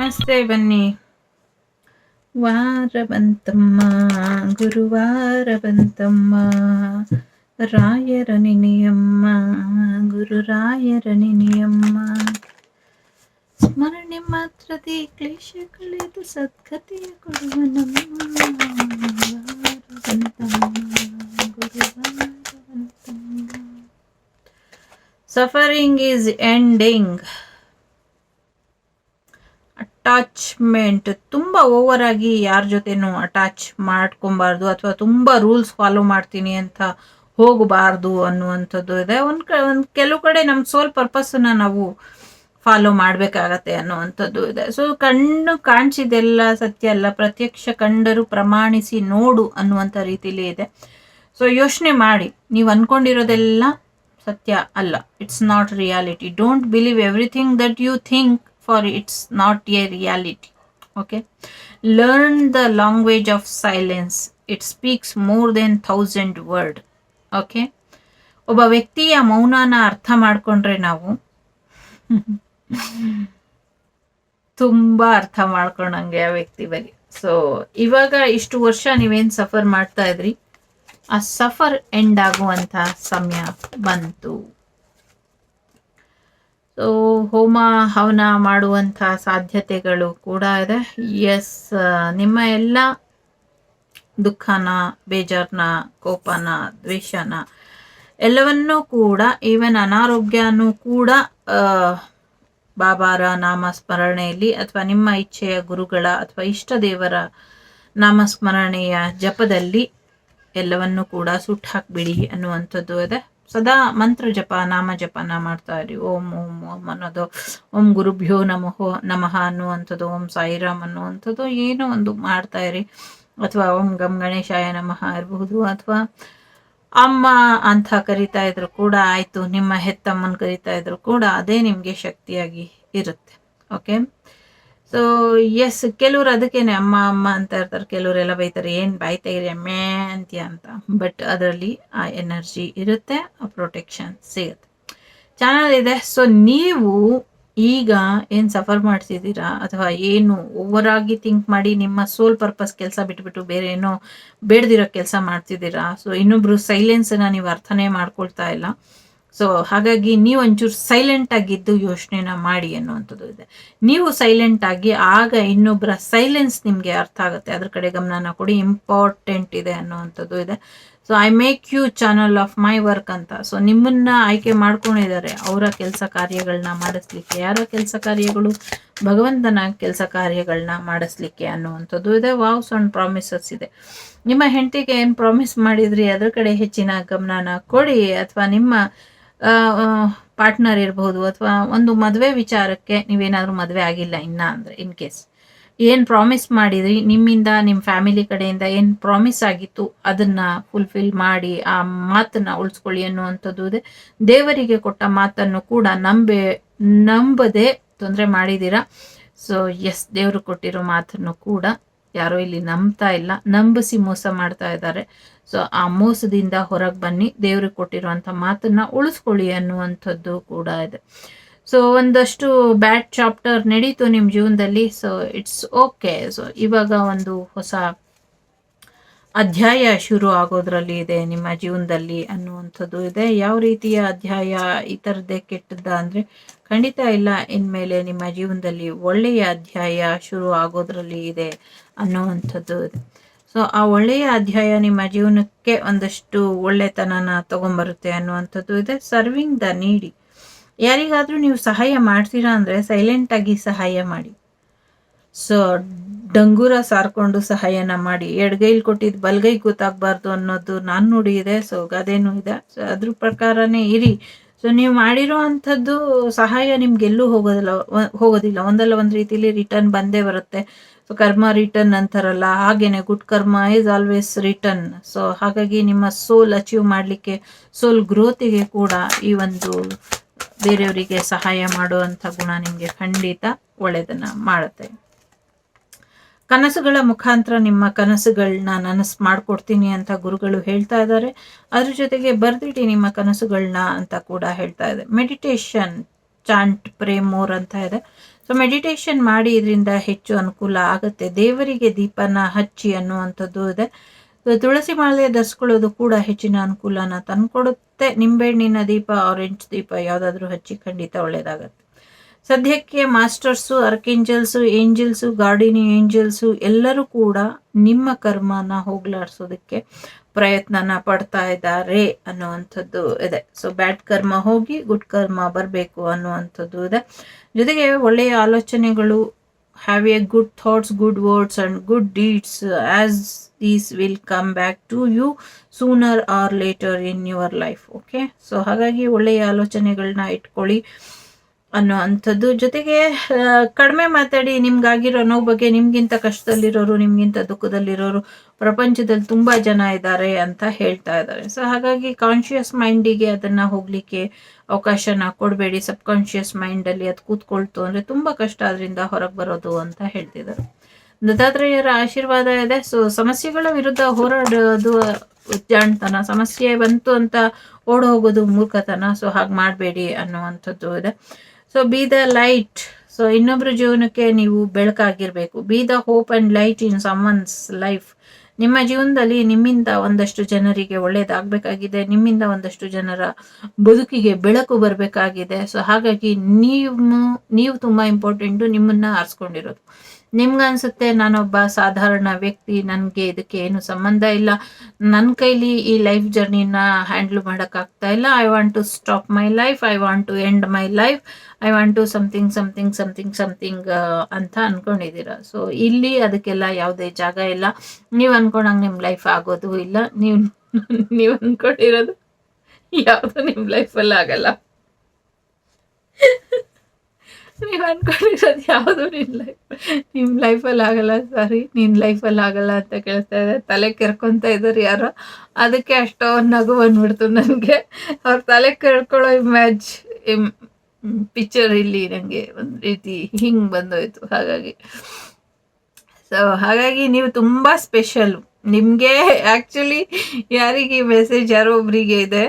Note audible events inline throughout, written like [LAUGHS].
ಅಷ್ಟೇ ಬನ್ನಿ ವಾರ ಬಂತಮ್ಮ ಗುರುವಾರ ಬಂತಮ್ಮ ರಾಯರ ನೆನೆಯಮ್ಮ ಗುರು ರಾಯರ ನೆನೆಯಮ್ಮ ಸ್ಮರಣೆ ಮಾತ್ರದೇ ಕ್ಲೇಶ ಕಳೆದು ಸದ್ಗತಿಯ ಕೊಡುವ ನಮ್ಮ ವಾರ ಬಂತಮ್ಮ ಗುರುವಾರ ಅಟ್ಯಾಚ್ಮೆಂಟ್ ತುಂಬ ಓವರ್ ಆಗಿ ಯಾರ ಜೊತೆನೂ ಅಟ್ಯಾಚ್ ಮಾಡ್ಕೊಬಾರ್ದು ಅಥವಾ ತುಂಬ ರೂಲ್ಸ್ ಫಾಲೋ ಮಾಡ್ತೀನಿ ಅಂತ ಹೋಗಬಾರ್ದು ಅನ್ನುವಂಥದ್ದು ಇದೆ. ಒಂದು ಕ, ಒಂದು ಕೆಲವು ಕಡೆ ನಮ್ಮ ಸೋಲ್ ಪರ್ಪಸ್ಸನ್ನು ನಾವು ಫಾಲೋ ಮಾಡಬೇಕಾಗತ್ತೆ ಅನ್ನುವಂಥದ್ದು ಇದೆ. ಸೊ ಕಣ್ಣು ಕಾಣಿಸಿದೆಲ್ಲ ಸತ್ಯ ಅಲ್ಲ, ಪ್ರತ್ಯಕ್ಷ ಕಂಡರು ಪ್ರಮಾಣಿಸಿ ನೋಡು ಅನ್ನುವಂಥ ರೀತಿಲಿ ಇದೆ. ಸೊ ಯೋಚನೆ ಮಾಡಿ. ನೀವು ಅಂದ್ಕೊಂಡಿರೋದೆಲ್ಲ ಸತ್ಯ ಅಲ್ಲ. It's not reality don't believe everything that you think for it's not a reality. Okay. Learn the language of silence. It speaks more than thousand word. Okay. ಒಬ್ಬ ವ್ಯಕ್ತಿಯ ಮೌನನ ಅರ್ಥ ಮಾಡಿಕೊಂಡ್ರೆ ನಾವು [LAUGHS] ತುಂಬ ಅರ್ಥ ಮಾಡ್ಕೊಂಡಂಗೆ ಆ ವ್ಯಕ್ತಿ ಬಗ್ಗೆ ಸೊ ಇವಾಗ ಇಷ್ಟು ವರ್ಷ ನೀವೇನು ಸಫರ್ ಮಾಡ್ತಾ ಇದ್ರಿ ಆ ಸಫರ್ ಎಂಡ್ ಆಗುವಂಥ ಸಮಯ ಬಂತು ಹೋಮ, ಹವನ ಮಾಡುವಂಥ ಸಾಧ್ಯತೆಗಳು ಕೂಡ ಇದೆ. ಎಸ್ ನಿಮ್ಮ ಎಲ್ಲ ದುಃಖನ ಬೇಜಾರನ್ನ ಕೋಪನ, ದ್ವೇಷನ ಎಲ್ಲವನ್ನೂ ಕೂಡ ಈವನ್ ಅನಾರೋಗ್ಯನೂ ಕೂಡ ಬಾಬಾರ ನಾಮಸ್ಮರಣೆಯಲ್ಲಿ ಅಥವಾ ನಿಮ್ಮ ಇಚ್ಛೆಯ ಗುರುಗಳ ಅಥವಾ ಇಷ್ಟ ದೇವರ ನಾಮಸ್ಮರಣೆಯ ಜಪದಲ್ಲಿ ಎಲ್ಲವನ್ನೂ ಕೂಡ ಸುಟ್ಟು ಹಾಕ್ಬಿಡಿ ಅನ್ನುವಂಥದ್ದು ಇದೆ. ಸದಾ ಮಂತ್ರ ಜಪ, ನಾಮ ಜಪನ ಮಾಡ್ತಾ ಇರಿ. ಓಂ ಓಂ ಓಂ ಅನ್ನೋದು, ಓಂ ಗುರುಭ್ಯೋ ನಮಃ ನಮಃ ಅನ್ನುವಂಥದ್ದು, ಓಂ ಸಾಯಿರಾಮ್ ಅನ್ನುವಂಥದ್ದು ಏನೋ ಒಂದು ಮಾಡ್ತಾ ಇರಿ. ಅಥವಾ ಓಂ ಗಮ್ ಗಣೇಶಾಯ ನಮಃ ಇರಬಹುದು. ಅಥವಾ ಅಮ್ಮ ಅಂತ ಕರಿತಾ ಇದ್ರು ಕೂಡ ಆಯಿತು, ನಿಮ್ಮ ಹೆತ್ತಮ್ಮನ ಕರಿತಾ ಇದ್ರು ಕೂಡ ಅದೇ ನಿಮಗೆ ಶಕ್ತಿಯಾಗಿ ಇರುತ್ತೆ. ಓಕೆ ಸೊ ಎಸ್ ಕೆಲವ್ರು ಅದಕ್ಕೇನೆ ಅಮ್ಮ ಅಮ್ಮ ಅಂತ ಇರ್ತಾರೆ ಕೆಲವರೆಲ್ಲ ಬೈತಾರೆ, ಏನು ಬಾಯ್ತಾ ಅಮ್ಮೆ ಅಂತೀಯ ಅಂತ. ಬಟ್ ಅದರಲ್ಲಿ ಆ ಎನರ್ಜಿ ಇರುತ್ತೆ, ಆ ಪ್ರೊಟೆಕ್ಷನ್ ಸಿಗುತ್ತೆ. ಚೆನ್ನಾಗಿದೆ ಸೊ ನೀವು ಈಗ ಏನು ಸಫರ್ ಮಾಡ್ತಿದ್ದೀರಾ? ಅಥವಾ ಏನು ಓವರ್ ಆಗಿ ಥಿಂಕ್ ಮಾಡಿ ನಿಮ್ಮ ಸೋಲ್ ಪರ್ಪಸ್ ಕೆಲಸ ಬಿಟ್ಬಿಟ್ಟು ಬೇರೆ ಏನೋ ಬೇಡದಿರೋ ಕೆಲಸ ಮಾಡ್ತಿದ್ದೀರಾ? ಸೊ ಇನ್ನೊಬ್ರು ಸೈಲೆನ್ಸನ್ನು ನೀವು ಅರ್ಥನೇ ಮಾಡ್ಕೊಳ್ತಾ ಇಲ್ಲ. ಸೊ ಹಾಗಾಗಿ ನೀವು ಒಂಚೂರು ಸೈಲೆಂಟ್ ಆಗಿದ್ದು ಯೋಚನೆನ ಮಾಡಿ ಅನ್ನುವಂಥದ್ದು ಇದೆ. ನೀವು ಸೈಲೆಂಟ್ ಆಗಿ ಆಗ ಇನ್ನೊಬ್ಬರ ಸೈಲೆನ್ಸ್ ನಿಮಗೆ ಅರ್ಥ ಆಗುತ್ತೆ. ಅದ್ರ ಕಡೆ ಗಮನನ ಕೊಡಿ. ಇಂಪಾರ್ಟೆಂಟ್ ಇದೆ ಅನ್ನುವಂಥದ್ದು ಇದೆ. So I make you channel of my work ಅಂತ. ಸೊ ನಿಮ್ಮನ್ನ ಆಯ್ಕೆ ಮಾಡ್ಕೊಂಡಿದ್ದಾರೆ. ಅವರ ಕೆಲಸ ಕಾರ್ಯಗಳನ್ನ ಮಾಡಿಸ್ಲಿಕ್ಕೆ. ಯಾರ ಕೆಲಸ ಕಾರ್ಯಗಳು? ಭಗವಂತನ ಕೆಲಸ ಕಾರ್ಯಗಳನ್ನ ಮಾಡಿಸ್ಲಿಕ್ಕೆ ಅನ್ನುವಂಥದ್ದು ಇದೆ. ವಾವ್ಸ್ ಸಣ್ಣ ಪ್ರಾಮಿಸಸ್ ಇದೆ. ನಿಮ್ಮ ಹೆಂಡತಿಗೆ ಏನು ಪ್ರಾಮಿಸ್ ಮಾಡಿದ್ರಿ? ಅದ್ರ ಕಡೆ ಹೆಚ್ಚಿನ ಗಮನನ ಕೊಡಿ. ಅಥವಾ ನಿಮ್ಮ ಪಾರ್ಟ್ನರ್ ಇರಬಹುದು ಅಥವಾ ಒಂದು ಮದುವೆ ವಿಚಾರಕ್ಕೆ ನೀವೇನಾದರೂ ಮದುವೆ ಆಗಿಲ್ಲ ಇನ್ನ ಅಂದರೆ ಇನ್ ಕೇಸ್ ಏನು ಪ್ರಾಮಿಸ್ ಮಾಡಿದ್ರಿ? ನಿಮ್ಮಿಂದ ನಿಮ್ಮ ಫ್ಯಾಮಿಲಿ ಕಡೆಯಿಂದ ಏನು ಪ್ರಾಮಿಸ್ ಆಗಿತ್ತು? ಅದನ್ನ ಫುಲ್ಫಿಲ್ ಮಾಡಿ, ಆ ಮಾತನ್ನ ಉಳಿಸ್ಕೊಳ್ಳಿ ಅನ್ನುವಂಥದ್ದು ದೇವರಿಗೆ ಕೊಟ್ಟ ಮಾತನ್ನು ಕೂಡ ನಂಬೆ, ನಂಬದೆ ತೊಂದರೆ ಮಾಡಿದ್ದೀರಾ? ಸೊ ಎಸ್ ದೇವರು ಕೊಟ್ಟಿರೋ ಮಾತನ್ನು ಕೂಡ ಯಾರೋ ಇಲ್ಲಿ ನಂಬ್ತಾ ಇಲ್ಲ. ನಂಬಿಸಿ ಮೋಸ ಮಾಡ್ತಾ ಇದ್ದಾರೆ. ಸೊ ಆ ಮೋಸದಿಂದ ಹೊರಗೆ ಬನ್ನಿ. ದೇವ್ರಿಗೆ ಕೊಟ್ಟಿರುವಂಥ ಮಾತನ್ನ ಉಳಿಸ್ಕೊಳ್ಳಿ ಅನ್ನುವಂಥದ್ದು ಕೂಡ ಇದೆ. ಸೊ ಒಂದಷ್ಟು ಬ್ಯಾಡ್ ಚಾಪ್ಟರ್ ನಡೀತು ನಿಮ್ಮ ಜೀವನದಲ್ಲಿ. ಸೊ ಇಟ್ಸ್ ಓಕೆ ಸೊ ಇವಾಗ ಒಂದು ಹೊಸ ಅಧ್ಯಾಯ ಶುರು ಆಗೋದ್ರಲ್ಲಿ ಇದೆ ನಿಮ್ಮ ಜೀವನದಲ್ಲಿ ಅನ್ನುವಂಥದ್ದು ಇದೆ. ಯಾವ ರೀತಿಯ ಅಧ್ಯಾಯ ಈ ಥರದ್ದೇ ಕೆಟ್ಟದ್ದ ಅಂದರೆ ಖಂಡಿತ ಇಲ್ಲ, ಇನ್ಮೇಲೆ ನಿಮ್ಮ ಜೀವನದಲ್ಲಿ ಒಳ್ಳೆಯ ಅಧ್ಯಾಯ ಶುರು ಆಗೋದ್ರಲ್ಲಿ ಇದೆ ಅನ್ನುವಂಥದ್ದು ಇದೆ. ಸೊ ಆ ಒಳ್ಳೆಯ ಅಧ್ಯಾಯ ನಿಮ್ಮ ಜೀವನಕ್ಕೆ ಒಂದಷ್ಟು ಒಳ್ಳೆತನನ ತಗೊಂಬರುತ್ತೆ ಅನ್ನುವಂಥದ್ದು ಇದೆ. ಸರ್ವಿಂಗ್ ದ ನೀಡಿ ಯಾರಿಗಾದರೂ ನೀವು ಸಹಾಯ ಮಾಡ್ತೀರಾ ಅಂದರೆ ಸೈಲೆಂಟಾಗಿ ಸಹಾಯ ಮಾಡಿ. ಸೊ, ಡಂಗೂರ ಸಾರ್ಕೊಂಡು ಸಹಾಯನ ಮಾಡಿ. ಎಡಗೈಲಿ ಕೊಟ್ಟಿದ್ದು ಬಲ್ಗೈ ಗೊತ್ತಾಗಬಾರ್ದು ಅನ್ನೋದು ನಾನು ನೋಡಿದೆ ಸೊ ಗದೇನು ಇದೆ. ಸೊ, ಅದ್ರ ಪ್ರಕಾರನೇ ಇರಿ. ಸೊ, ನೀವು ಮಾಡಿರೋ ಅಂಥದ್ದು ಸಹಾಯ ನಿಮ್ಗೆಲ್ಲೂ ಹೋಗೋದಿಲ್ಲ ಹೋಗೋದಿಲ್ಲ. ಒಂದಲ್ಲ ಒಂದು ರೀತಿಲಿ ರಿಟರ್ನ್ ಬಂದೇ ಬರುತ್ತೆ. ಸೊ, ಕರ್ಮ ರಿಟರ್ನ್ ಅಂತಾರಲ್ಲ, ಹಾಗೇನೆ ಗುಡ್ ಕರ್ಮ ಈಸ್ ಆಲ್ವೇಸ್ ರಿಟರ್ನ್ ಸೊ, ಹಾಗಾಗಿ ನಿಮ್ಮ ಸೋಲ್ ಅಚೀವ್ ಮಾಡಲಿಕ್ಕೆ ಸೋಲ್ ಗ್ರೋತಿಗೆ ಕೂಡ ಈ ಒಂದು ಬೇರೆಯವರಿಗೆ ಸಹಾಯ ಮಾಡುವಂಥ ಗುಣ ನಿಮಗೆ ಖಂಡಿತ ಒಳ್ಳೆಯದನ್ನು ಮಾಡುತ್ತೆ. ಕನಸುಗಳ ಮುಖಾಂತರ ನಿಮ್ಮ ಕನಸುಗಳನ್ನ ನನಸು ಮಾಡಿಕೊಡ್ತೀನಿ ಅಂತ ಗುರುಗಳು ಹೇಳ್ತಾ ಇದ್ದಾರೆ. ಅದ್ರ ಜೊತೆಗೆ ಬರ್ದಿಡಿ ನಿಮ್ಮ ಕನಸುಗಳನ್ನ ಅಂತ ಕೂಡ ಹೇಳ್ತಾ ಇದೆ. ಮೆಡಿಟೇಷನ್, ಚಾಂಟ್ ಪ್ರೇ ಮೋರ್ ಅಂತ ಇದೆ. ಸೊ ಮೆಡಿಟೇಷನ್ ಮಾಡಿ ಇದರಿಂದ ಹೆಚ್ಚು ಅನುಕೂಲ ಆಗುತ್ತೆ. ದೇವರಿಗೆ ದೀಪನ ಹಚ್ಚಿ ಅನ್ನುವಂಥದ್ದು ಇದೆ. ತುಳಸಿ ಮಾಲೆ ಧರಿಸ್ಕೊಳ್ಳೋದು ಕೂಡ ಹೆಚ್ಚಿನ ಅನುಕೂಲನ ತಂದುಕೊಡುತ್ತೆ. ನಿಂಬೆಹಣ್ಣಿನ ದೀಪ ಆರೆಂಜ್ ದೀಪ ಯಾವುದಾದ್ರೂ ಹಚ್ಚಿ ಖಂಡಿತ ಒಳ್ಳೆಯದಾಗತ್ತೆ ಸದ್ಯಕ್ಕೆ masters archangels angels, guardian angels ಎಲ್ಲರೂ ಕೂಡ ನಿಮ್ಮ ಕರ್ಮನ ಹೋಗ್ಲಾಡ್ಸೋದಕ್ಕೆ ಪ್ರಯತ್ನನ ಪಡ್ತಾ ಇದ್ದಾರೆ ಅನ್ನುವಂಥದ್ದು ಇದೆ. ಸೊ ಬ್ಯಾಡ್ ಕರ್ಮ ಹೋಗಿ ಗುಡ್ ಕರ್ಮ ಬರಬೇಕು ಅನ್ನುವಂಥದ್ದು ಇದೆ. ಜೊತೆಗೆ ಒಳ್ಳೆಯ ಆಲೋಚನೆಗಳು have a good thoughts good words and good deeds as these will come back to you sooner or later in your life okay so ಹಾಗಾಗಿ ಒಳ್ಳೆಯ ಆಲೋಚನೆಗಳನ್ನ ಇಟ್ಕೊಳ್ಳಿ. ಅನ್ನೋ ಅಂಥದ್ದು ಜೊತೆಗೆ ಕಡಿಮೆ ಮಾತಾಡಿ ನಿಮ್ಗಾಗಿರೋ ನೋವು ಬಗ್ಗೆ ನಿಮ್ಗಿಂತ ಕಷ್ಟದಲ್ಲಿರೋರು, ನಿಮ್ಗಿಂತ ದುಃಖದಲ್ಲಿರೋರು ಪ್ರಪಂಚದಲ್ಲಿ ತುಂಬ ಜನ ಇದ್ದಾರೆ ಅಂತ ಹೇಳ್ತಾ ಇದ್ದಾರೆ. ಸೊ ಹಾಗಾಗಿ ಕಾನ್ಶಿಯಸ್ ಮೈಂಡಿಗೆ ಅದನ್ನ ಹೋಗ್ಲಿಕ್ಕೆ ಅವಕಾಶನ ಕೊಡಬೇಡಿ. ಸಬ್ ಕಾನ್ಶಿಯಸ್ ಮೈಂಡಲ್ಲಿ ಅದು ಕೂತ್ಕೊಳ್ತು ಅಂದರೆ ತುಂಬ ಕಷ್ಟ ಅದರಿಂದ ಹೊರಗೆ ಬರೋದು ಅಂತ ಹೇಳ್ತಿದ್ದಾರೆ. ದತ್ತಾತ್ರೇಯರ ಆಶೀರ್ವಾದ ಇದೆ. ಸೊ ಸಮಸ್ಯೆಗಳ ವಿರುದ್ಧ ಹೋರಾಡೋದು ಜಾಣ್ತನ ಸಮಸ್ಯೆ ಬಂತು ಅಂತ ಓಡೋಗೋದು ಮೂರ್ಖತನ. ಸೊ ಹಾಗೆ ಮಾಡಬೇಡಿ ಅನ್ನುವಂಥದ್ದು ಇದೆ. So be the light so ಇನ್ನೊಬ್ಬರ ಜೀವನಕ್ಕೆ ನೀವು ಬೆಳಕಾಗಿರ್ಬೇಕು. Be the hope and light in someone's life ನಿಮ್ಮ ಜೀವನದಲ್ಲಿ ನಿಮ್ಮಿಂದ ಒಂದಷ್ಟು ಜನರಿಗೆ ಒಳ್ಳೇದಾಗಬೇಕಾಗಿದೆ. ನಿಮ್ಮಿಂದ ಒಂದಷ್ಟು ಜನರ ಬದುಕಿಗೆ ಬೆಳಕು ಬರಬೇಕಾಗಿದೆ. ಸೊ ಹಾಗಾಗಿ ನೀವು ನೀವು ತುಂಬ ಇಂಪಾರ್ಟೆಂಟು ನಿಮ್ಮನ್ನ ಆರಿಸ್ಕೊಂಡಿರೋದು. ನಿಮ್ಗನ್ಸುತ್ತೆ ನಾನೊಬ್ಬ ಸಾಧಾರಣ ವ್ಯಕ್ತಿ, ನನಗೆ ಇದಕ್ಕೆ ಏನು ಸಂಬಂಧ ಇಲ್ಲ. ನನ್ನ ಕೈಲಿ ಈ ಲೈಫ್ ಜರ್ನಿನ ಹ್ಯಾಂಡಲ್ ಮಾಡೋಕ್ಕಾಗ್ತಾ ಇಲ್ಲ. I want to stop my life I want to end my life I want to something something something something ಅಂತ ಅನ್ಕೊಂಡಿದ್ದೀರ. ಸೊ ಇಲ್ಲಿ ಅದಕ್ಕೆಲ್ಲ ಯಾವುದೇ ಜಾಗ ಇಲ್ಲ. ನೀವು ಅನ್ಕೊಂಡಂಗೆ ನಿಮ್ಮ ಲೈಫ್ ಆಗೋದು ಇಲ್ಲ. ನೀವು ನೀವು ಅನ್ಕೊಂಡಿರೋದು ಯಾವುದು ನಿಮ್ಮ ಲೈಫಲ್ಲಿ ಆಗಲ್ಲ. ನೀವು ಅನ್ಕೊಂಡಿರೋದು ಯಾವುದು ನಿನ್ನ ಲೈಫ್ ನಿಮ್ಮ ಲೈಫಲ್ಲಿ ಆಗಲ್ಲ ಸಾರಿ ನಿನ್ನ ಲೈಫಲ್ಲಿ ಆಗಲ್ಲ ಅಂತ ಕೇಳ್ತಾ ಇದೆ. ತಲೆ ಕೆರ್ಕೊಂತ ಇದ್ದಾರೆ ಯಾರೋ. ಅದಕ್ಕೆ ಅಷ್ಟೋ ನಗು ಬಂದ್ಬಿಡ್ತು ನನಗೆ. ಅವ್ರ ತಲೆ ಕೆರ್ಕೊಳ್ಳೋ ಇಮ್ಯಾಜ್ ಪಿಕ್ಚರ್ ಇಲ್ಲಿ ನನಗೆ ಒಂದು ರೀತಿ ಹಿಂಗೆ ಬಂದೋಯ್ತು. ಹಾಗಾಗಿ ಸೊ ಹಾಗಾಗಿ ನೀವು ತುಂಬ ಸ್ಪೆಷಲ್ ನಿಮಗೆ ಆ್ಯಕ್ಚುಲಿ ಯಾರಿಗೆ ಮೆಸೇಜ್ ಯಾರೋ ಒಬ್ಬರಿಗೆ ಇದೆ.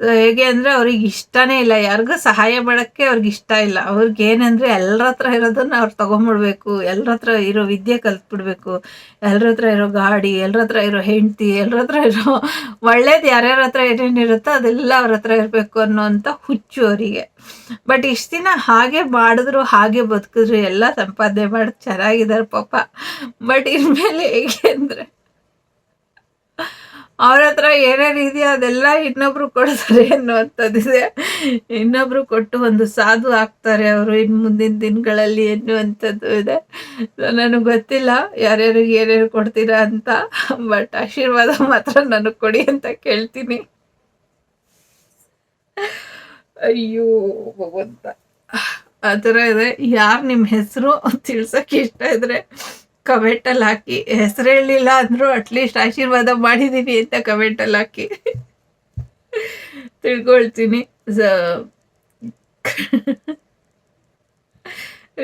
ಹೇಗೆ ಅಂದರೆ ಅವ್ರಿಗೆ ಇಷ್ಟನೇ ಇಲ್ಲ. ಯಾರಿಗೂ ಸಹಾಯ ಮಾಡೋಕ್ಕೆ ಅವ್ರಿಗೆ ಇಷ್ಟ ಇಲ್ಲ. ಅವ್ರಿಗೆ ಏನಂದರೆ ಎಲ್ಲರ ಹತ್ರ ಇರೋದನ್ನು ಅವ್ರು ತೊಗೊಂಬಿಡ್ಬೇಕು. ಎಲ್ಲರ ಹತ್ರ ಇರೋ ವಿದ್ಯೆ ಕಲ್ತ್ಬಿಡ್ಬೇಕು. ಎಲ್ಲರ ಹತ್ರ ಇರೋ ಗಾಡಿ, ಎಲ್ಲರ ಹತ್ರ ಇರೋ ಹೆಂಡತಿ, ಎಲ್ಲರ ಹತ್ರ ಇರೋ [LAUGHS] ಒಳ್ಳೇದು ಯಾರ್ಯಾರ ಹತ್ರ ಏನೇನಿರುತ್ತೋ ಅದೆಲ್ಲ ಅವ್ರ ಹತ್ರ ಇರಬೇಕು ಅನ್ನೋವಂಥ ಹುಚ್ಚು ಅವರಿಗೆ. ಬಟ್ ಇಷ್ಟು ದಿನ ಹಾಗೆ ಮಾಡಿದ್ರು, ಹಾಗೆ ಬದುಕಿದ್ರು, ಎಲ್ಲ ಸಂಪಾದನೆ ಮಾಡಿ ಚೆನ್ನಾಗಿದ್ದಾರೆ ಪಾಪ. ಬಟ್ ಇನ್ಮೇಲೆ ಹೇಗೆ ಅಂದರೆ ಅವ್ರ ಹತ್ರ ಏನೇನು ಇದೆಯೋ ಅದೆಲ್ಲ ಇನ್ನೊಬ್ರು ಕೊಡ್ತಾರೆ ಅನ್ನುವಂಥದ್ದಿದೆ. ಇನ್ನೊಬ್ರು ಕೊಟ್ಟು ಒಂದು ಸಾಧು ಆಗ್ತಾರೆ ಅವರು ಇನ್ನು ಮುಂದಿನ ದಿನಗಳಲ್ಲಿ ಎನ್ನುವಂಥದ್ದು ಇದೆ. ನನಗೆ ಗೊತ್ತಿಲ್ಲ ಯಾರ್ಯಾರಿಗೆ ಏನೇನು ಕೊಡ್ತೀರಾ ಅಂತ, ಬಟ್ ಆಶೀರ್ವಾದ ಮಾತ್ರ ನನಗೆ ಕೊಡಿ ಅಂತ ಕೇಳ್ತೀನಿ. ಅಯ್ಯೋ, ಭಗವಂತ. ಆ ಥರ ಇದೆ. ಯಾರು ನಿಮ್ಮ ಹೆಸರು ತಿಳ್ಸೋಕೆ ಇಷ್ಟ ಇದ್ರೆ ಕಮೆಂಟಲ್ಲಿ ಹಾಕಿ. ಹೆಸರು ಹೇಳಿಲ್ಲ ಅಂದರೂ ಅಟ್ಲೀಸ್ಟ್ ಆಶೀರ್ವಾದ ಮಾಡಿದ್ದೀನಿ ಅಂತ ಕಮೆಂಟಲ್ಲಿ ಹಾಕಿ. ತಿಳ್ಕೊಳ್ತೀನಿ.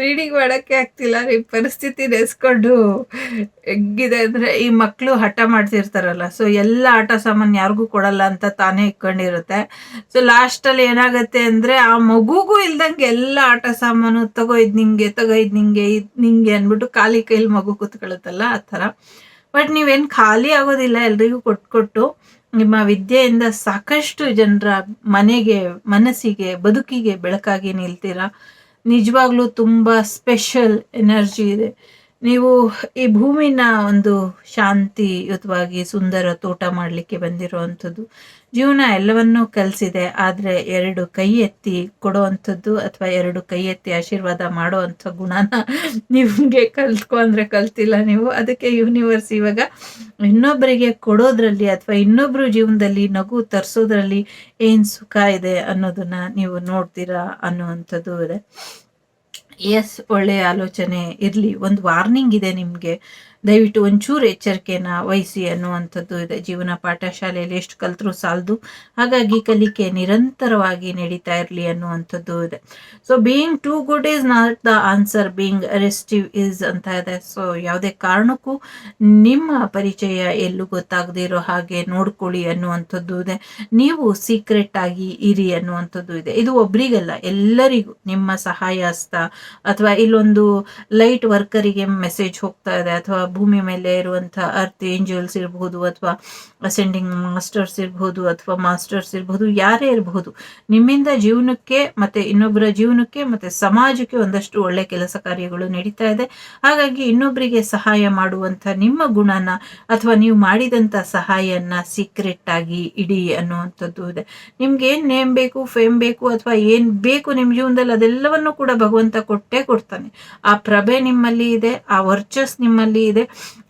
ರೀಡಿಂಗ್ ಮಾಡೋಕ್ಕೆ ಆಗ್ತಿಲ್ಲ. ರೀ ಪರಿಸ್ಥಿತಿ ನೆಸ್ಕೊಂಡು ಹೆಂಗಿದೆ ಅಂದರೆ ಈ ಮಕ್ಕಳು ಹಠ ಮಾಡ್ತಿರ್ತಾರಲ್ಲ. ಸೊ ಎಲ್ಲ ಆಟ ಸಾಮಾನು ಯಾರಿಗೂ ಕೊಡಲ್ಲ ಅಂತ ತಾನೇ ಇಟ್ಕೊಂಡಿರುತ್ತೆ. ಸೊ ಲಾಸ್ಟಲ್ಲಿ ಏನಾಗುತ್ತೆ ಅಂದರೆ ಆ ಮಗುಗೂ ಇಲ್ದಂಗೆ ಎಲ್ಲ ಆಟ ಸಾಮಾನು ತಗೋ ಇದು ನಿಂಗೆ, ತಗೋ ಇದು ನಿಂಗೆ ಇದು ನಿಂಗೆ ಅಂದ್ಬಿಟ್ಟು ಖಾಲಿ ಕೈಲಿ ಮಗು ಕೂತ್ಕೊಳ್ಳುತ್ತಲ್ಲ ಆ ಥರ. ಬಟ್ ನೀವೇನು ಖಾಲಿ ಆಗೋದಿಲ್ಲ, ಎಲ್ರಿಗೂ ಕೊಟ್ಕೊಟ್ಟು ಕೊಟ್ಟು ನಿಮ್ಮ ವಿದ್ಯೆಯಿಂದ ಸಾಕಷ್ಟು ಜನರ ಮನೆಗೆ, ಮನಸ್ಸಿಗೆ, ಬದುಕಿಗೆ ಬೆಳಕಾಗಿ ನಿಲ್ತೀರಾ? ನಿಜವಾಗ್ಲೂ ತುಂಬ ಸ್ಪೆಷಲ್ ಎನರ್ಜಿ ಇದೆ. ನೀವು ಈ ಭೂಮಿನ ಒಂದು ಶಾಂತಿಯುತವಾಗಿ ಸುಂದರ ತೋಟ ಮಾಡಲಿಕ್ಕೆ ಬಂದಿರುವಂಥದ್ದು. ಜೀವನ ಎಲ್ಲವನ್ನೂ ಕಲಿಸಿದೆ, ಆದರೆ ಎರಡು ಕೈ ಎತ್ತಿ ಕೊಡುವಂಥದ್ದು ಅಥವಾ ಎರಡು ಕೈ ಎತ್ತಿ ಆಶೀರ್ವಾದ ಮಾಡುವಂಥ ಗುಣನ [LAUGHS] ನಿಮಗೆ ಕಲ್ತ್ಕೊ ಅಂದರೆ ಕಲ್ತಿಲ್ಲ ನೀವು. ಅದಕ್ಕೆ ಯೂನಿವರ್ಸ್ ಇವಾಗ ಇನ್ನೊಬ್ಬರಿಗೆ ಕೊಡೋದ್ರಲ್ಲಿ ಅಥವಾ ಇನ್ನೊಬ್ಬರು ಜೀವನದಲ್ಲಿ ನಗು ತರಿಸೋದ್ರಲ್ಲಿ ಏನು ಸುಖ ಇದೆ ಅನ್ನೋದನ್ನ ನೀವು ನೋಡ್ತೀರಾ ಅನ್ನುವಂಥದ್ದು ಇದೆ. ಎಸ್ ಒಳ್ಳೆಯ ಆಲೋಚನೆ ಇರಲಿ. ಒಂದು ವಾರ್ನಿಂಗ್ ಇದೆ ನಿಮಗೆ. ದಯವಿಟ್ಟು ಒಂಚೂರು ಎಚ್ಚರಿಕೆಯನ್ನು ವಹಿಸಿ ಅನ್ನುವಂಥದ್ದು ಇದೆ. ಜೀವನ ಪಾಠಶಾಲೆಯಲ್ಲಿ ಎಷ್ಟು ಕಲ್ತರೂ ಸಾಲದು. ಹಾಗಾಗಿ ಕಲಿಕೆ ನಿರಂತರವಾಗಿ ನಡೀತಾ ಇರಲಿ ಅನ್ನುವಂಥದ್ದು ಇದೆ. So being too good is not the answer being restive is ಅಂತ ಇದೆ. ಸೊ ಯಾವುದೇ ಕಾರಣಕ್ಕೂ ನಿಮ್ಮ ಪರಿಚಯ ಎಲ್ಲೂ ಗೊತ್ತಾಗದೇ ಇರೋ ಹಾಗೆ ನೋಡ್ಕೊಳ್ಳಿ ಅನ್ನುವಂಥದ್ದು ಇದೆ. ನೀವು ಸೀಕ್ರೆಟ್ ಆಗಿ ಇರಿ ಅನ್ನುವಂಥದ್ದು ಇದೆ. ಇದು ಒಬ್ರಿಗಲ್ಲ, ಎಲ್ಲರಿಗೂ ನಿಮ್ಮ ಸಹಾಯ ಅಥವಾ ಇಲ್ಲೊಂದು ಲೈಟ್ ವರ್ಕರಿಗೆ ಮೆಸೇಜ್ ಹೋಗ್ತಾ ಇದೆ ಅಥವಾ ಭೂಮಿ ಮೇಲೆ ಇರುವಂತಹ ಅರ್ತ್ ಏಂಜಲ್ಸ್ ಇರಬಹುದು ಅಥವಾ ಅಸೆಂಡಿಂಗ್ ಮಾಸ್ಟರ್ಸ್ ಇರಬಹುದು ಅಥವಾ ಮಾಸ್ಟರ್ಸ್ ಇರಬಹುದು, ಯಾರೇ ಇರಬಹುದು, ನಿಮ್ಮಿಂದ ಜೀವನಕ್ಕೆ ಮತ್ತೆ ಇನ್ನೊಬ್ಬರ ಜೀವನಕ್ಕೆ ಮತ್ತೆ ಸಮಾಜಕ್ಕೆ ಒಂದಷ್ಟು ಒಳ್ಳೆ ಕೆಲಸ ಕಾರ್ಯಗಳು ನಡೀತಾ ಇದೆ. ಹಾಗಾಗಿ ಇನ್ನೊಬ್ಬರಿಗೆ ಸಹಾಯ ಮಾಡುವಂತ ನಿಮ್ಮ ಗುಣನ ಅಥವಾ ನೀವು ಮಾಡಿದಂತ ಸಹಾಯನ ಸೀಕ್ರೆಟ್ ಆಗಿ ಇಡಿ ಅನ್ನುವಂಥದ್ದು ಇದೆ. ನಿಮ್ಗೆ ಏನ್ ನೇಮ್ ಬೇಕು ಫೇಮ್ ಬೇಕು ಅಥವಾ ಏನ್ ಬೇಕು ನಿಮ್ ಜೀವನದಲ್ಲಿ ಅದೆಲ್ಲವನ್ನು ಕೂಡ ಭಗವಂತ ಕೊಟ್ಟೇ ಕೊಡ್ತಾನೆ. ಆ ಪ್ರಭೆ ನಿಮ್ಮಲ್ಲಿ ಇದೆ, ಆ ವರ್ಚಸ್ ನಿಮ್ಮಲ್ಲಿ ಇದೆ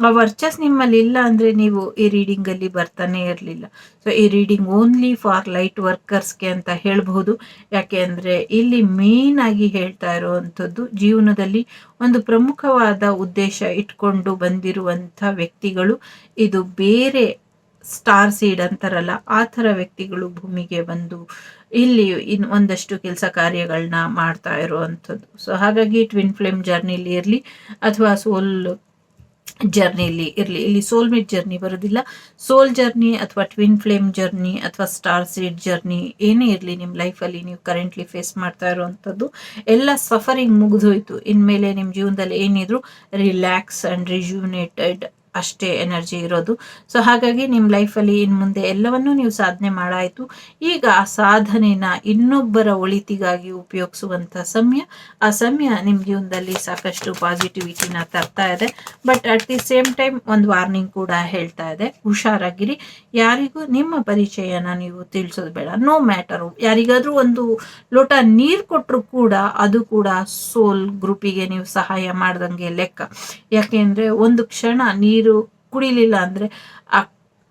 ಆ ವರ್ಚಸ್ ನಿಮ್ಮಲ್ಲಿ ಇಲ್ಲ ಅಂದರೆ ನೀವು ಈ ರೀಡಿಂಗ್ ಅಲ್ಲಿ ಬರ್ತಾನೆ ಇರಲಿಲ್ಲ. ಸೊ ಈ ರೀಡಿಂಗ್ ಓನ್ಲಿ ಫಾರ್ ಲೈಟ್ ವರ್ಕರ್ಸ್ಗೆ ಅಂತ ಹೇಳಬಹುದು. ಯಾಕೆ ಅಂದರೆ ಇಲ್ಲಿ ಮೇನ್ ಆಗಿ ಹೇಳ್ತಾ ಇರುವಂಥದ್ದು ಜೀವನದಲ್ಲಿ ಒಂದು ಪ್ರಮುಖವಾದ ಉದ್ದೇಶ ಇಟ್ಕೊಂಡು ಬಂದಿರುವಂಥ ವ್ಯಕ್ತಿಗಳು. ಇದು ಬೇರೆ ಸ್ಟಾರ್ ಸೀಡ್ ಅಂತಾರಲ್ಲ, ಆ ಥರ ವ್ಯಕ್ತಿಗಳು ಭೂಮಿಗೆ ಬಂದು ಇಲ್ಲಿ ಇನ್ ಒಂದಷ್ಟು ಕೆಲಸ ಕಾರ್ಯಗಳನ್ನ ಮಾಡ್ತಾ ಇರುವಂಥದ್ದು. ಸೊ ಹಾಗಾಗಿ ಟ್ವಿನ್ ಫ್ಲೇಮ್ ಜರ್ನಿಲಿ ಇರಲಿ, ಅಥವಾ ಸೋಲ್ ಜರ್ನಿಲಿ ಇರಲಿ. ಇಲ್ಲಿ ಸೋಲ್ಮೇಟ್ ಜರ್ನಿ ಬರೋದಿಲ್ಲ. ಸೋಲ್ ಜರ್ನಿ ಅಥವಾ ಟ್ವಿನ್ ಫ್ಲೇಮ್ ಜರ್ನಿ ಅಥವಾ ಸ್ಟಾರ್ ಸೀಡ್ ಜರ್ನಿ ಏನೇ ಇರಲಿ ನಿಮ್ಮ ಲೈಫಲ್ಲಿ ನೀವು ಕರೆಂಟ್ಲಿ ಫೇಸ್ ಮಾಡ್ತಾ ಇರುವಂಥದ್ದು. ಎಲ್ಲ ಸಫರಿಂಗ್ ಮುಗಿದೋಯ್ತು ಇನ್ಮೇಲೆ ನಿಮ್ಮ ಜೀವನದಲ್ಲಿ ಏನಿದ್ರು ರಿಲ್ಯಾಕ್ಸ್ ಆ್ಯಂಡ್ ರಿಜ್ಯೂನೇಟೆಡ್ ಅಷ್ಟೇ ಎನರ್ಜಿ ಇರೋದು. ಸೊ ಹಾಗಾಗಿ ನಿಮ್ಮ ಲೈಫಲ್ಲಿ ಇನ್ನು ಮುಂದೆ ಎಲ್ಲವನ್ನೂ ನೀವು ಸಾಧನೆ ಮಾಡಾಯಿತು. ಈಗ ಆ ಸಾಧನೆನ ಇನ್ನೊಬ್ಬರ ಒಳಿತಿಗಾಗಿ ಉಪಯೋಗಿಸುವಂಥ ಸಮಯ, ಆ ಸಮಯ ನಿಮ್ಮ ಜೀವನದಲ್ಲಿ ಸಾಕಷ್ಟು ಪಾಸಿಟಿವಿಟಿನ ತರ್ತಾ ಇದೆ. But at the same time ಒಂದು ವಾರ್ನಿಂಗ್ ಕೂಡ ಹೇಳ್ತಾ ಇದೆ. ಹುಷಾರಾಗಿರಿ. ಯಾರಿಗೂ ನಿಮ್ಮ ಪರಿಚಯನ ನೀವು ತಿಳಿಸೋದು ಬೇಡ. ನೋ ಮ್ಯಾಟರು ಯಾರಿಗಾದರೂ ಒಂದು ಲೋಟ ನೀರು ಕೊಟ್ಟರು ಕೂಡ ಅದು ಕೂಡ ಸೋಲ್ ಗ್ರೂಪಿಗೆ ನೀವು ಸಹಾಯ ಮಾಡ್ದಂಗೆ ಲೆಕ್ಕ. ಯಾಕೆಂದ್ರೆ ಒಂದು ಕ್ಷಣ ನೀರು ನೀರು ಕುಡಿಲಿಲ್ಲ ಅಂದರೆ ಆ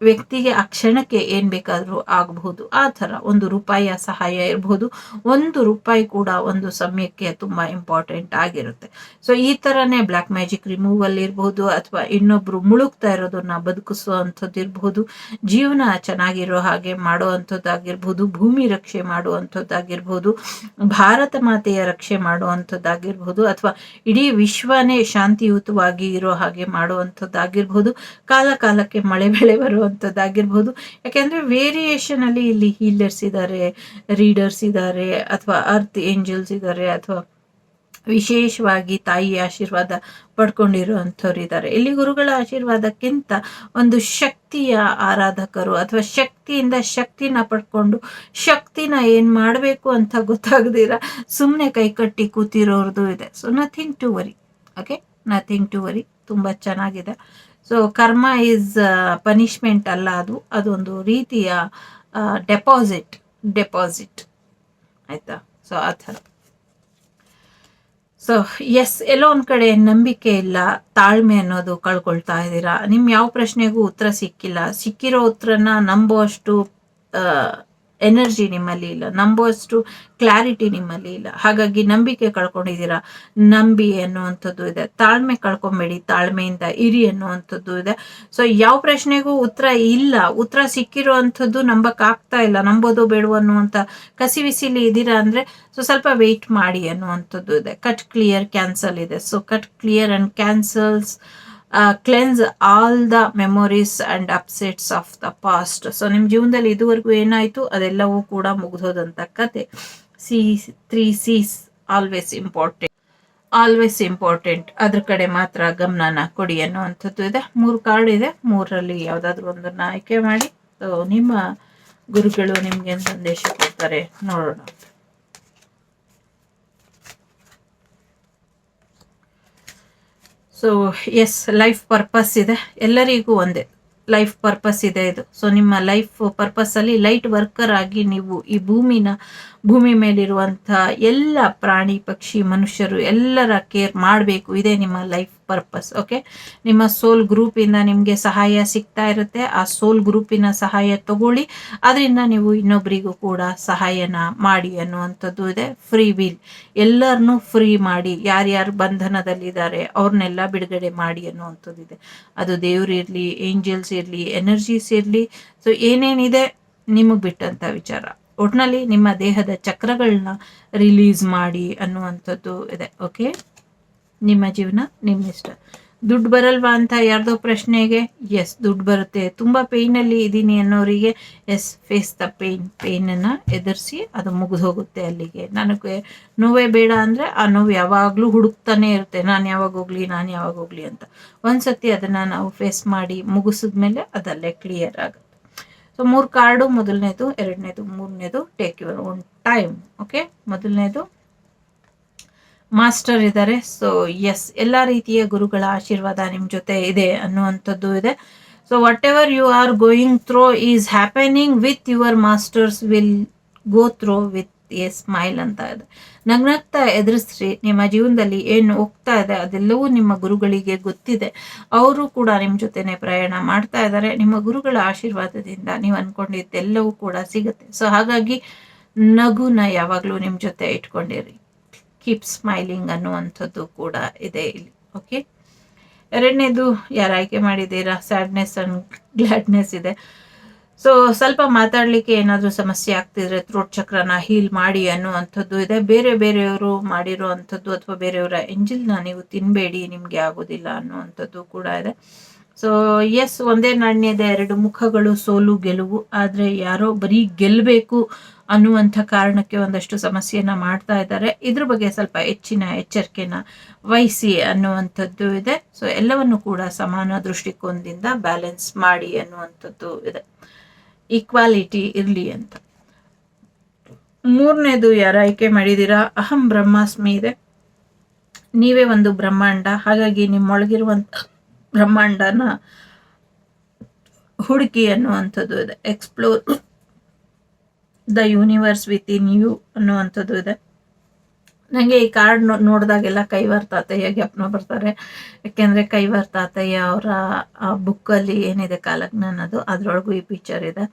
ವ್ಯಕ್ತಿಗೆ ಆ ಕ್ಷಣಕ್ಕೆ ಏನ್ ಬೇಕಾದರೂ ಆಗಬಹುದು. ಆ ಥರ ಒಂದು ರೂಪಾಯಿಯ ಸಹಾಯ ಇರಬಹುದು ಒಂದು ರೂಪಾಯಿ ಕೂಡ ಒಂದು ಸಮಯಕ್ಕೆ ತುಂಬಾ ಇಂಪಾರ್ಟೆಂಟ್ ಆಗಿರುತ್ತೆ. ಸೊ ಈ ತರನೇ ಬ್ಲಾಕ್ ಮ್ಯಾಜಿಕ್ ರಿಮೂವಲ್ ಇರಬಹುದು ಅಥವಾ ಇನ್ನೊಬ್ರು ಮುಳುಗ್ತಾ ಇರೋದನ್ನ ಬದುಕಿಸುವಂಥದ್ದು ಇರಬಹುದು ಜೀವನ ಚೆನ್ನಾಗಿರೋ ಹಾಗೆ ಮಾಡುವಂಥದ್ದಾಗಿರ್ಬೋದು ಭೂಮಿ ರಕ್ಷೆ ಮಾಡುವಂಥದ್ದಾಗಿರ್ಬೋದು ಭಾರತ ಮಾತೆಯ ರಕ್ಷೆ ಮಾಡುವಂಥದ್ದಾಗಿರ್ಬೋದು ಅಥವಾ ಇಡೀ ವಿಶ್ವನೇ ಶಾಂತಿಯುತವಾಗಿ ಇರೋ ಹಾಗೆ ಮಾಡುವಂಥದ್ದಾಗಿರ್ಬೋದು ಕಾಲ ಕಾಲಕ್ಕೆ ಮಳೆ ಬೆಳೆ ಬರುವಂತ ಆಗಿರ್ಬೋದು ಯಾಕೆಂದ್ರೆ ವೇರಿಯೇಷನ್ ಅಲ್ಲಿ ಇಲ್ಲಿ ಹೀಲರ್ಸ್ ಇದ್ದಾರೆ ರೀಡರ್ಸ್ ಇದ್ದಾರೆ ಅಥವಾ ಅರ್ತ್ ಏಂಜಲ್ಸ್ ಇದ್ದಾರೆ ಅಥವಾ ವಿಶೇಷವಾಗಿ ತಾಯಿಯ ಆಶೀರ್ವಾದ ಪಡ್ಕೊಂಡಿರುವಂಥವ್ರು ಇದ್ದಾರೆ ಇಲ್ಲಿ ಗುರುಗಳ ಆಶೀರ್ವಾದಕ್ಕಿಂತ ಒಂದು ಶಕ್ತಿಯ ಆರಾಧಕರು ಅಥವಾ ಶಕ್ತಿಯಿಂದ ಶಕ್ತಿನ ಪಡ್ಕೊಂಡು ಶಕ್ತಿನ ಏನ್ ಮಾಡಬೇಕು ಅಂತ ಗೊತ್ತಾಗದಿರ ಸುಮ್ಮನೆ ಕೈಕಟ್ಟಿ ಕೂತಿರೋರ್ದು ಇದೆ. So nothing to worry okay nothing to worry ತುಂಬ ಚೆನ್ನಾಗಿದೆ. ಸೊ ಕರ್ಮ ಈಸ್ ಪನಿಷ್ಮೆಂಟ್ ಅಲ್ಲ ಅದು. ಅದೊಂದು ರೀತಿಯ ಡೆಪಾಸಿಟ್ ಡೆಪಾಸಿಟ್ ಆಯ್ತಾ? ಸೊ ಆ ಥರ. ಸೊ ಎಸ್ ಎಲ್ಲೋ ಒಂದು ಕಡೆ ನಂಬಿಕೆ ಇಲ್ಲ, ತಾಳ್ಮೆ ಅನ್ನೋದು ಕಳ್ಕೊಳ್ತಾ ಇದ್ದೀರಾ. ನಿಮ್ಮ ಯಾವ ಪ್ರಶ್ನೆಗೂ ಉತ್ತರ ಸಿಕ್ಕಿಲ್ಲ. ಸಿಕ್ಕಿರೋ ಉತ್ತರನ ನಂಬುವಷ್ಟು ಎನರ್ಜಿ ನಿಮ್ಮಲ್ಲಿ ಇಲ್ಲ. ನಂಬುವಷ್ಟು ಕ್ಲಾರಿಟಿ ನಿಮ್ಮಲ್ಲಿ ಇಲ್ಲ. ಹಾಗಾಗಿ ನಂಬಿಕೆ ಕಳ್ಕೊಂಡಿದ್ದೀರಾ? ನಂಬಿ ಅನ್ನುವಂಥದ್ದು ಇದೆ. ತಾಳ್ಮೆ ಕಳ್ಕೊಂಬೇಡಿ. ತಾಳ್ಮೆಯಿಂದ ಇರಿ ಅನ್ನುವಂಥದ್ದು ಇದೆ. ಸೊ ಯಾವ ಪ್ರಶ್ನೆಗೂ ಉತ್ತರ ಇಲ್ಲ. ಉತ್ತರ ಸಿಕ್ಕಿರೋ ಅಂಥದ್ದು ಇಲ್ಲ. ನಂಬೋದು ಬೇಡ ಅನ್ನುವಂಥ ಕಸಿವಿಸಿಲಿ ಇದ್ದೀರಾ ಅಂದ್ರೆ ಸೊ ಸ್ವಲ್ಪ ವೆಯ್ಟ್ ಮಾಡಿ ಅನ್ನುವಂಥದ್ದು ಇದೆ. ಕಟ್ ಕ್ಲಿಯರ್ ಕ್ಯಾನ್ಸಲ್ ಇದೆ. So cut clear and cancels cleanse all the memories and upsets of the past so ನಿಮ್ಮ ಜೀವನದಲ್ಲಿ ಇದುವರೆಗೂ ಏನಾಯ್ತು? ಅದೆಲ್ಲವೂ ಕೂಡ ಮುಗಿದೋದಂಥ ಕತೆ. C three Cs always important always important ಅದ್ರ ಕಡೆ ಮಾತ್ರ ಗಮನನ ಕೊಡಿ ಅನ್ನುವಂಥದ್ದು ಇದೆ. ಮೂರು ಕಾರ್ಡ್ ಇದೆ. ಮೂರರಲ್ಲಿ ಯಾವುದಾದ್ರೂ ಒಂದನ್ನ ಆಯ್ಕೆ ಮಾಡಿ. ಸೊ ನಿಮ್ಮ ಗುರುಗಳು ನಿಮ್ಗೆ ಸಂದೇಶ ಕೊಡ್ತಾರೆ. ನೋಡೋಣ. ಸೊ ಎಸ್ ಲೈಫ್ ಪರ್ಪಸ್ ಇದೆ. ಎಲ್ಲರಿಗೂ ಒಂದೇ. ಲೈಫ್ ಪರ್ಪಸ್ ಇದೆ ಇದು. ಸೊ ನಿಮ್ಮ ಲೈಫ್ ಪರ್ಪಸ್ಸಲ್ಲಿ ಲೈಟ್ ವರ್ಕರ್ ಆಗಿ ನೀವು ಈ ಭೂಮಿನ, ಭೂಮಿ ಮೇಲಿರುವಂಥ ಎಲ್ಲ ಪ್ರಾಣಿ, ಪಕ್ಷಿ, ಮನುಷ್ಯರು ಎಲ್ಲರ ಕೇರ್ ಮಾಡಬೇಕು. ಇದೇ ನಿಮ್ಮ ಲೈಫ್ ಪರ್ಪಸ್ ಓಕೆ ನಿಮ್ಮ ಸೋಲ್ ಗ್ರೂಪಿಂದ ನಿಮಗೆ ಸಹಾಯ ಸಿಗ್ತಾ ಇರುತ್ತೆ, ಆ ಸೋಲ್ ಗ್ರೂಪಿನ ಸಹಾಯ ತಗೊಳ್ಳಿ. ಅದರಿಂದ ನೀವು ಇನ್ನೊಬ್ಬರಿಗೂ ಕೂಡ ಸಹಾಯನ ಮಾಡಿ ಅನ್ನುವಂಥದ್ದು ಇದೆ. ಫ್ರೀ ವಿಲ್ ಎಲ್ಲರನ್ನೂ ಫ್ರೀ ಮಾಡಿ, ಯಾರ್ಯಾರು ಬಂಧನದಲ್ಲಿದ್ದಾರೆ ಅವ್ರನ್ನೆಲ್ಲ ಬಿಡುಗಡೆ ಮಾಡಿ ಅನ್ನುವಂಥದ್ದು ಇದೆ. ಅದು ದೇವ್ರಿರಲಿ ಏಂಜಲ್ಸ್ ಇರಲಿ ಎನರ್ಜೀಸ್ ಇರಲಿ. ಸೊ ಏನೇನಿದೆ ನಿಮಗೆ ಬಿಟ್ಟಂಥ ವಿಚಾರ. ಒಟ್ನಲ್ಲಿ ನಿಮ್ಮ ದೇಹದ ಚಕ್ರಗಳನ್ನ ರಿಲೀಸ್ ಮಾಡಿ ಅನ್ನುವಂಥದ್ದು ಇದೆ ಓಕೆ ನಿಮ್ಮ ಜೀವನ, ನಿಮ್ಮ ಇಷ್ಟ. ದುಡ್ಡು ಬರಲ್ವಾ ಅಂತ ಯಾರ್ದೋ ಪ್ರಶ್ನೆಗೆ? ಎಸ್ ದುಡ್ಡು ಬರುತ್ತೆ. ತುಂಬ ಪೇಯ್ನಲ್ಲಿ ಇದ್ದೀನಿ ಅನ್ನೋರಿಗೆ ಎಸ್ ಫೇಸ್ ದ ಪೇಯ್ನ್ ಪೇಯ್ನನ್ನು ಎದುರಿಸಿ ಅದು ಮುಗಿದು ಹೋಗುತ್ತೆ ಅಲ್ಲಿಗೆ. ನನಗೆ ನೋವೇ ಬೇಡ ಅಂದರೆ ಆ ನೋವು ಯಾವಾಗಲೂ ಹುಡುಕ್ತಾನೆ ಇರುತ್ತೆ. ನಾನು ಯಾವಾಗ ಹೋಗ್ಲಿ, ನಾನು ಯಾವಾಗ ಹೋಗ್ಲಿ ಅಂತ. ಒಂದ್ಸತಿ ಅದನ್ನು ನಾವು ಫೇಸ್ ಮಾಡಿ ಮುಗಿಸಿದ್ಮೇಲೆ ಅದಲ್ಲೇ ಕ್ಲಿಯರ್ ಆಗುತ್ತೆ. ಸೊ ಮೂರು ಕಾರ್ಡು, ಮೊದಲನೇದು, ಎರಡನೇದು, ಮೂರನೇದು take your own time okay ಮೊದಲನೇದು ಮಾಸ್ಟರ್ ಇದ್ದಾರೆ. ಸೊ ಎಸ್ ಎಲ್ಲ ರೀತಿಯ ಗುರುಗಳ ಆಶೀರ್ವಾದ ನಿಮ್ಮ ಜೊತೆ ಇದೆ ಅನ್ನುವಂಥದ್ದು ಇದೆ. So whatever you are going through is happening with your masters will go through with a smile ಅಂತ ಇದೆ. ನಗ್ನಗ್ತಾ ಎದುರಿಸ್ರಿ. ನಿಮ್ಮ ಜೀವನದಲ್ಲಿ ಏನು ಹೋಗ್ತಾ ಇದೆ ಅದೆಲ್ಲವೂ ನಿಮ್ಮ ಗುರುಗಳಿಗೆ ಗೊತ್ತಿದೆ. ಅವರು ಕೂಡ ನಿಮ್ಮ ಜೊತೆನೆ ಪ್ರಯಾಣ ಮಾಡ್ತಾ ಇದ್ದಾರೆ. ನಿಮ್ಮ ಗುರುಗಳ ಆಶೀರ್ವಾದದಿಂದ ನೀವು ಅನ್ಕೊಂಡಿದ್ದೆಲ್ಲವೂ ಕೂಡ ಸಿಗುತ್ತೆ. ಸೊ ಹಾಗಾಗಿ ನಗುನ ಯಾವಾಗಲೂ ನಿಮ್ಮ ಜೊತೆ ಇಟ್ಕೊಂಡಿರಿ. ಕೀಪ್ ಸ್ಮೈಲಿಂಗ್ ಅನ್ನುವಂಥದ್ದು ಕೂಡ ಇದೆ ಇಲ್ಲಿ ಓಕೆ ಎರಡನೇದು, ಯಾರು ಆಯ್ಕೆ ಮಾಡಿದ್ದೀರಾ? ಸ್ಯಾಡ್ನೆಸ್ ಅಂಡ್ ಗ್ಲ್ಯಾಡ್ನೆಸ್ ಇದೆ. ಸೊ ಸ್ವಲ್ಪ ಮಾತಾಡಲಿಕ್ಕೆ ಏನಾದರೂ ಸಮಸ್ಯೆ ಆಗ್ತಿದ್ರೆ ಥ್ರೋಟ್ ಚಕ್ರನ ಹೀಲ್ ಮಾಡಿ ಅನ್ನುವಂಥದ್ದು ಇದೆ. ಬೇರೆ ಬೇರೆಯವರು ಮಾಡಿರೋ ಅಂಥದ್ದು ಅಥವಾ ಬೇರೆಯವರ ಎಂಜಿಲ್ನ ನೀವು ತಿನ್ನಬೇಡಿ ನಿಮಗೆ ಆಗೋದಿಲ್ಲ ಅನ್ನುವಂಥದ್ದು ಕೂಡ ಇದೆ. ಸೊ ಎಸ್ ಒಂದೇ ನಾಣ್ಯದ ಎರಡು ಮುಖಗಳು ಸೋಲು ಗೆಲುವು. ಆದರೆ ಯಾರೋ ಬರೀ ಗೆಲ್ಲಬೇಕು ಅನ್ನುವಂಥ ಕಾರಣಕ್ಕೆ ಒಂದಷ್ಟು ಸಮಸ್ಯೆಯನ್ನು ಮಾಡ್ತಾ ಇದ್ದಾರೆ. ಇದ್ರ ಬಗ್ಗೆ ಸ್ವಲ್ಪ ಹೆಚ್ಚಿನ ಎಚ್ಚರಿಕೆನ ವಹಿಸಿ ಅನ್ನುವಂಥದ್ದು ಇದೆ. ಸೊ ಎಲ್ಲವನ್ನು ಕೂಡ ಸಮಾನ ದೃಷ್ಟಿಕೋನದಿಂದ ಬ್ಯಾಲೆನ್ಸ್ ಮಾಡಿ ಅನ್ನುವಂಥದ್ದು ಇದೆ. ಈಕ್ವಾಲಿಟಿ ಇರಲಿ ಅಂತ. ಮೂರನೇದು, ಯಾರು ಆಯ್ಕೆ ಮಾಡಿದ್ದೀರಾ? ಅಹಂ ಬ್ರಹ್ಮಾಸ್ಮಿ ಇದೆ. ನೀವೇ ಒಂದು ಬ್ರಹ್ಮಾಂಡ. ಹಾಗಾಗಿ ನಿಮ್ಮೊಳಗಿರುವಂಥ ಬ್ರಹ್ಮಾಂಡನ ಹುಡುಕಿ ಅನ್ನುವಂಥದ್ದು ಇದೆ. Explore the universe within you ಅನ್ನುವಂಥದ್ದು ಇದೆ. ನನಗೆ ಈ ಕಾರ್ಡ್ ನೋಡಿದಾಗೆಲ್ಲ ಕೈವಾರ್ ತಾತಯ್ಯ ಜ್ಞಾಪನ ಬರ್ತಾರೆ. ಯಾಕೆಂದರೆ ಕೈವಾರ್ ತಾತಯ್ಯ ಅವರ, ಆ ಬುಕ್ಕಲ್ಲಿ ಏನಿದೆ ಕಾಲಜ್ಞಾನದು ಅದರೊಳಗೂ ಈ ಪಿಕ್ಚರ್ ಇದೆ.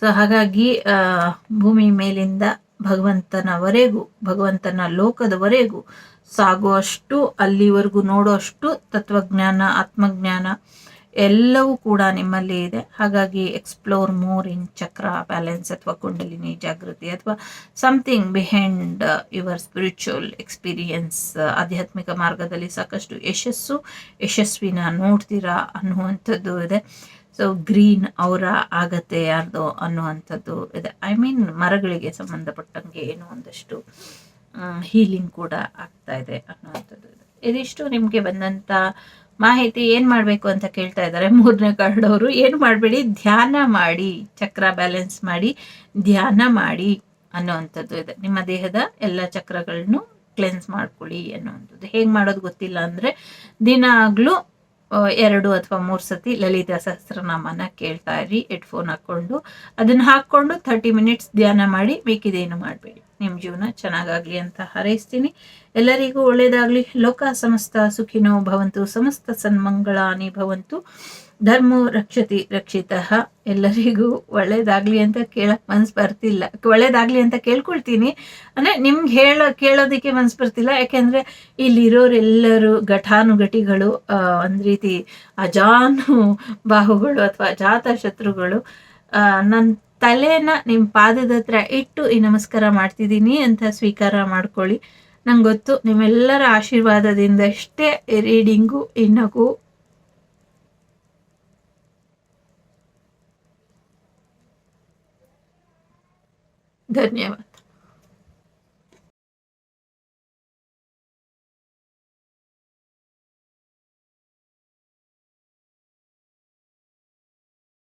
ಸೊ ಹಾಗಾಗಿ ಭೂಮಿ ಮೇಲಿಂದ ಭಗವಂತನವರೆಗೂ, ಭಗವಂತನ ಲೋಕದವರೆಗೂ ಸಾಗುವಷ್ಟು, ಅಲ್ಲಿವರೆಗೂ ನೋಡುವಷ್ಟು ತತ್ವಜ್ಞಾನ, ಆತ್ಮಜ್ಞಾನ ಎಲ್ಲವೂ ಕೂಡ ನಿಮ್ಮಲ್ಲಿ ಇದೆ. ಹಾಗಾಗಿ ಎಕ್ಸ್ಪ್ಲೋರ್ ಮೋರ್ ಇನ್ ಚಕ್ರ ಬ್ಯಾಲೆನ್ಸ್ ಅಥವಾ ಕುಂಡಲಿನಿ ಜಾಗೃತಿ ಅಥವಾ something behind your spiritual experience ಆಧ್ಯಾತ್ಮಿಕ ಮಾರ್ಗದಲ್ಲಿ ಸಾಕಷ್ಟು ಯಶಸ್ಸು, ಯಶಸ್ವಿನ ನೋಡ್ತೀರಾ ಅನ್ನುವಂಥದ್ದು ಇದೆ. ಸೊ ಗ್ರೀನ್ ಅವರ ಆಗತ್ತೆ ಯಾರ್ದೋ ಅನ್ನುವಂಥದ್ದು ಇದೆ. ಐ ಮೀನ್ ಮರಗಳಿಗೆ ಸಂಬಂಧಪಟ್ಟಂಗೆ ಏನೋ ಒಂದಷ್ಟು ಹೀಲಿಂಗ್ ಕೂಡ ಆಗ್ತಾ ಇದೆ ಅನ್ನುವಂಥದ್ದು ಇದೆ. ಇದಿಷ್ಟು ನಿಮಗೆ ಬಂದಂಥ ಮಾಹಿತಿ ಏನು ಮಾಡಬೇಕು ಅಂತ ಕೇಳ್ತಾ ಇದ್ದಾರೆ. ಮೂರನೇ ಕಾರ್ಡ್ ಅವರು ಏನು ಮಾಡಬೇಡಿ, ಧ್ಯಾನ ಮಾಡಿ, ಚಕ್ರ ಬ್ಯಾಲೆನ್ಸ್ ಮಾಡಿ, ಧ್ಯಾನ ಮಾಡಿ ಅನ್ನೋವಂಥದ್ದು ಇದೆ. ನಿಮ್ಮ ದೇಹದ ಎಲ್ಲ ಚಕ್ರಗಳನ್ನು ಕ್ಲೆನ್ಸ್ ಮಾಡ್ಕೊಳ್ಳಿ ಅನ್ನೋವಂಥದ್ದು. ಹೇಗೆ ಮಾಡೋದು ಗೊತ್ತಿಲ್ಲ ಅಂದರೆ, ದಿನಾಗ್ಲೂ ಎರಡು ಅಥವಾ ಮೂರು ಸತಿ ಲಲಿತಾ ಸಹಸ್ರನಾಮನ ಕೇಳ್ತಾ ಇರಿ, ಹೆಡ್ಫೋನ್ ಹಾಕ್ಕೊಂಡು. ಅದನ್ನು ಹಾಕ್ಕೊಂಡು ಥರ್ಟಿ ಮಿನಿಟ್ಸ್ ಧ್ಯಾನ ಮಾಡಿ ಬೇಕಿದೇನು ಮಾಡಬೇಡಿ. ನಿಮ್ಮ ಜೀವನ ಚೆನ್ನಾಗಾಗಲಿ ಅಂತ ಹಾರೈಸ್ತೀನಿ. ಎಲ್ಲರಿಗೂ ಒಳ್ಳೆಯದಾಗಲಿ ಲೋಕ ಸಮಸ್ತ ಸುಖಿನೋ ಭವಂತು. ಸಮಸ್ತ ಸನ್ಮಂಗಳಾನಿ ಭವಂತು. ಧರ್ಮೋ ರಕ್ಷತಿ ರಕ್ಷಿತ. ಎಲ್ಲರಿಗೂ ಒಳ್ಳೇದಾಗ್ಲಿ ಅಂತ ಕೇಳಕ್ ಮನ್ಸು ಬರ್ತಿಲ್ಲ. ಒಳ್ಳೇದಾಗ್ಲಿ ಅಂತ ಕೇಳ್ಕೊಳ್ತೀನಿ. ಅಂದ್ರೆ ನಿಮ್ಗೆ ಹೇಳ ಕೇಳೋದಕ್ಕೆ ಮನ್ಸು ಬರ್ತಿಲ್ಲ. ಯಾಕೆಂದ್ರೆ ಇಲ್ಲಿರೋರೆಲ್ಲರೂ ಘಟಾನುಘಟಿಗಳು ಒಂದ್ ರೀತಿ ಅಜಾನು ಬಾಹುಗಳು ಅಥವಾ ಅಜಾತ ಶತ್ರುಗಳು ನನ್ನ ತಲೆನ ನಿಮ್ಮ ಪಾದದ ಹತ್ರ ಇಟ್ಟು ಈ ನಮಸ್ಕಾರ ಮಾಡ್ತಿದ್ದೀನಿ ಅಂತ ಸ್ವೀಕಾರ ಮಾಡ್ಕೊಳ್ಳಿ. ನಂಗೆ ಗೊತ್ತು, ನಿಮ್ಮೆಲ್ಲರ ಆಶೀರ್ವಾದದಿಂದಷ್ಟೇ ರೀಡಿಂಗು ಇನ್ನಗು ಧನ್ಯವಾದ.